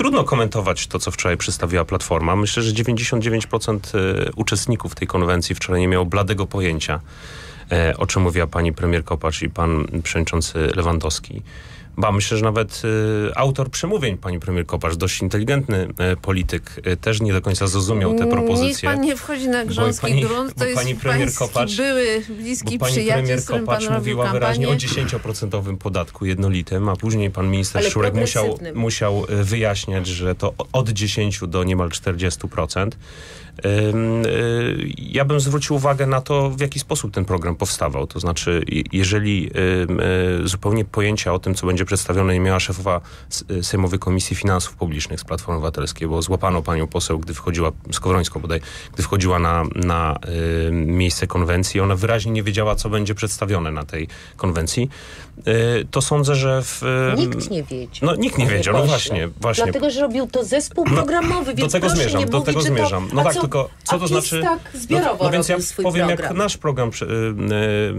trudno komentować to, co wczoraj przedstawiła Platforma. Myślę, że 99% e, uczestników tej konwencji wczoraj nie miało bladego pojęcia, e, o czym mówiła pani premier Kopacz i pan przewodniczący Lewandowski. Ba, myślę, że nawet y, autor przemówień, pani premier Kopacz, dość inteligentny y, polityk, y, też nie do końca zrozumiał te propozycje. Niech pan nie wchodzi na grząski pani- grunt, bo to jest pani premier Kopacz- były Bo bliski pani przyjaciel, premier Kopacz mówiła wyraźnie o kampanię. 10% podatku jednolitym, a później pan minister Ale Szurek musiał, musiał y, wyjaśniać, że to od 10 do niemal 40%. Ym, y, Ja bym zwrócił uwagę na to, w jaki sposób ten program powstawał. To znaczy, je- jeżeli y, zupełnie pojęcia o tym, co będzie przedstawione, nie miała szefowa y, Sejmowej Komisji Finansów Publicznych z Platformy Obywatelskiej, bo złapano panią poseł, gdy wchodziła, Skowrońską bodaj, gdy wchodziła na, na y, miejsce konwencji. Ona wyraźnie nie wiedziała, co będzie przedstawione na tej konwencji. Y, to sądzę, że w... ym, Nikt nie wiedział. No nikt nie wiedział, no właśnie, właśnie. Dlatego, że robił to zespół No, programowy, do więc tego proszę zmierzam, nie do tego zmierzam. No tak, co, tylko co to znaczy- tak zbiorowo no, no więc ja powiem, program. jak nasz program, y, y,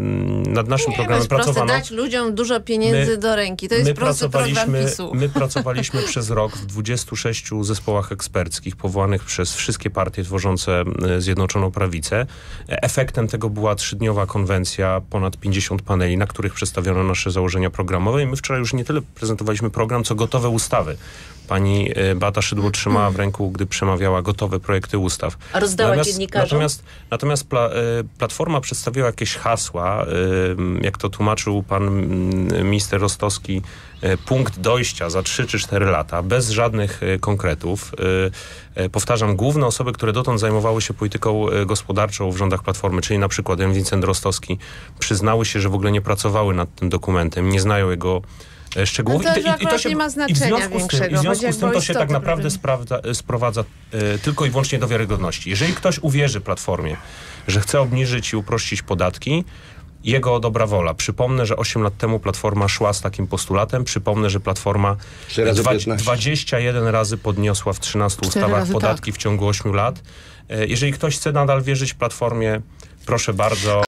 nad naszym Nie, programem pracowano. dać ludziom dużo pieniędzy My- do ręki. To jest my pracowaliśmy, my pracowaliśmy przez rok w 26 zespołach eksperckich powołanych przez wszystkie partie tworzące e, Zjednoczoną Prawicę. Efektem tego była trzydniowa konwencja, ponad 50 paneli, na których przedstawiono nasze założenia programowe i my wczoraj już nie tyle prezentowaliśmy program, co gotowe ustawy. Pani e, Beata Szydło trzymała w ręku, gdy przemawiała gotowe projekty ustaw. A rozdała Natomiast- dziennikarzom? Natomiast, natomiast pla, e, Platforma przedstawiła jakieś hasła, jak to tłumaczył pan minister Rostowski, e, punkt dojścia za 3 czy 4 lata, bez żadnych e, konkretów. E, Powtarzam, główne osoby, które dotąd zajmowały się polityką gospodarczą w rządach Platformy, czyli na przykład Jan Wincent Rostowski, przyznały się, że w ogóle nie pracowały nad tym dokumentem, nie znają jego szczegółów. No to już akurat nie ma i w znaczenia związku z tym, i w związku z tym to się tak naprawdę sprawdza, sprowadza tylko i wyłącznie do wiarygodności. Jeżeli ktoś uwierzy Platformie, że chce obniżyć i uprościć podatki, jego dobra wola. Przypomnę, że 8 lat temu Platforma szła z takim postulatem. Przypomnę, że Platforma razy dwa- 15. 21 razy podniosła w 13 Cztery ustawach podatki w ciągu 8 lat. E, Jeżeli ktoś chce nadal wierzyć Platformie, proszę bardzo.